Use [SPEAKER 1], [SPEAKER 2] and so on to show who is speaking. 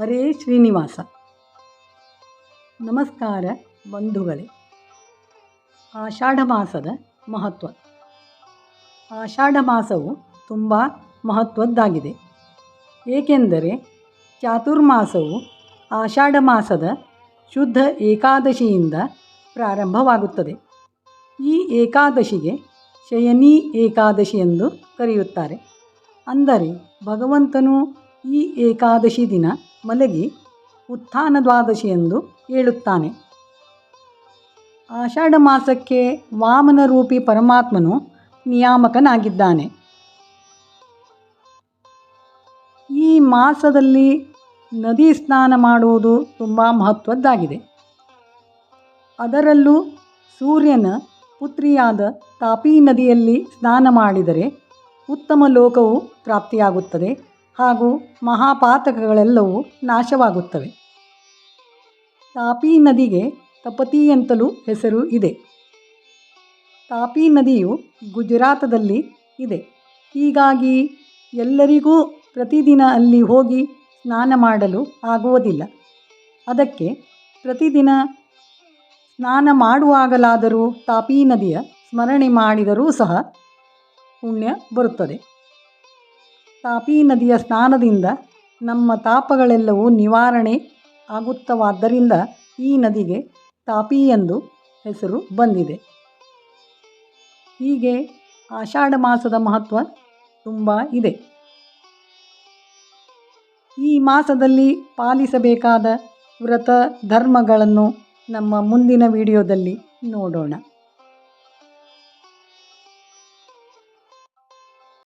[SPEAKER 1] ಹರೇ ಶ್ರೀನಿವಾಸ. ನಮಸ್ಕಾರ ಬಂಧುಗಳೇ. ಆಷಾಢ ಮಾಸದ ಮಹತ್ವ. ಆಷಾಢ ಮಾಸವು ತುಂಬ ಮಹತ್ವದ್ದಾಗಿದೆ. ಏಕೆಂದರೆ ಚಾತುರ್ಮಾಸವು ಆಷಾಢ ಮಾಸದ ಶುದ್ಧ ಏಕಾದಶಿಯಿಂದ ಪ್ರಾರಂಭವಾಗುತ್ತದೆ. ಈ ಏಕಾದಶಿಗೆ ಶಯನಿ ಏಕಾದಶಿ ಎಂದು ಕರೆಯುತ್ತಾರೆ. ಅಂದರೆ ಭಗವಂತನು ಈ ಏಕಾದಶಿ ದಿನ ಮಲಗಿ ಉತ್ಥಾನ ದ್ವಾದಶಿ ಎಂದು ಹೇಳುತ್ತಾನೆ ಆಷಾಢ ಮಾಸಕ್ಕೆ ವಾಮನ ರೂಪಿ ಪರಮಾತ್ಮನು ನಿಯಾಮಕನಾಗಿದ್ದಾನೆ. ಈ ಮಾಸದಲ್ಲಿ ನದಿ ಸ್ನಾನ ಮಾಡುವುದು ತುಂಬ ಮಹತ್ವದ್ದಾಗಿದೆ. ಅದರಲ್ಲೂ ಸೂರ್ಯನ ಪುತ್ರಿಯಾದ ತಾಪಿ ನದಿಯಲ್ಲಿ ಸ್ನಾನ ಮಾಡಿದರೆ ಉತ್ತಮ ಲೋಕವು ಪ್ರಾಪ್ತಿಯಾಗುತ್ತದೆ. ಹಾಗೂ ಮಹಾಪಾತಕಗಳೆಲ್ಲವೂ ನಾಶವಾಗುತ್ತವೆ. ತಾಪಿ ನದಿಗೆ ತಪತಿ ಅಂತಲೂ ಹೆಸರು ಇದೆ. ತಾಪಿ ನದಿಯು ಗುಜರಾತದಲ್ಲಿ ಇದೆ. ಹೀಗಾಗಿ ಎಲ್ಲರಿಗೂ ಪ್ರತಿದಿನ ಅಲ್ಲಿ ಹೋಗಿ ಸ್ನಾನ ಮಾಡಲು ಆಗುವುದಿಲ್ಲ. ಅದಕ್ಕೆ ಪ್ರತಿದಿನ ಸ್ನಾನ ಮಾಡುವಾಗಲಾದರೂ ತಾಪಿ ನದಿಯ ಸ್ಮರಣೆ ಮಾಡಿದರೂ ಸಹ ಪುಣ್ಯ ಬರುತ್ತದೆ. ತಾಪಿ ನದಿಯ ಸ್ನಾನದಿಂದ ನಮ್ಮ ತಾಪಗಳೆಲ್ಲವೂ ನಿವಾರಣೆ ಆಗುತ್ತವಾದ್ದರಿಂದ ಈ ನದಿಗೆ ತಾಪಿ ಎಂದು ಹೆಸರು ಬಂದಿದೆ. ಹೀಗೆ ಆಷಾಢ ಮಾಸದ ಮಹತ್ವ ತುಂಬ ಇದೆ. ಈ ಮಾಸದಲ್ಲಿ ಪಾಲಿಸಬೇಕಾದ ವ್ರತ ಧರ್ಮಗಳನ್ನು ನಮ್ಮ ಮುಂದಿನ ವಿಡಿಯೋದಲ್ಲಿ ನೋಡೋಣ.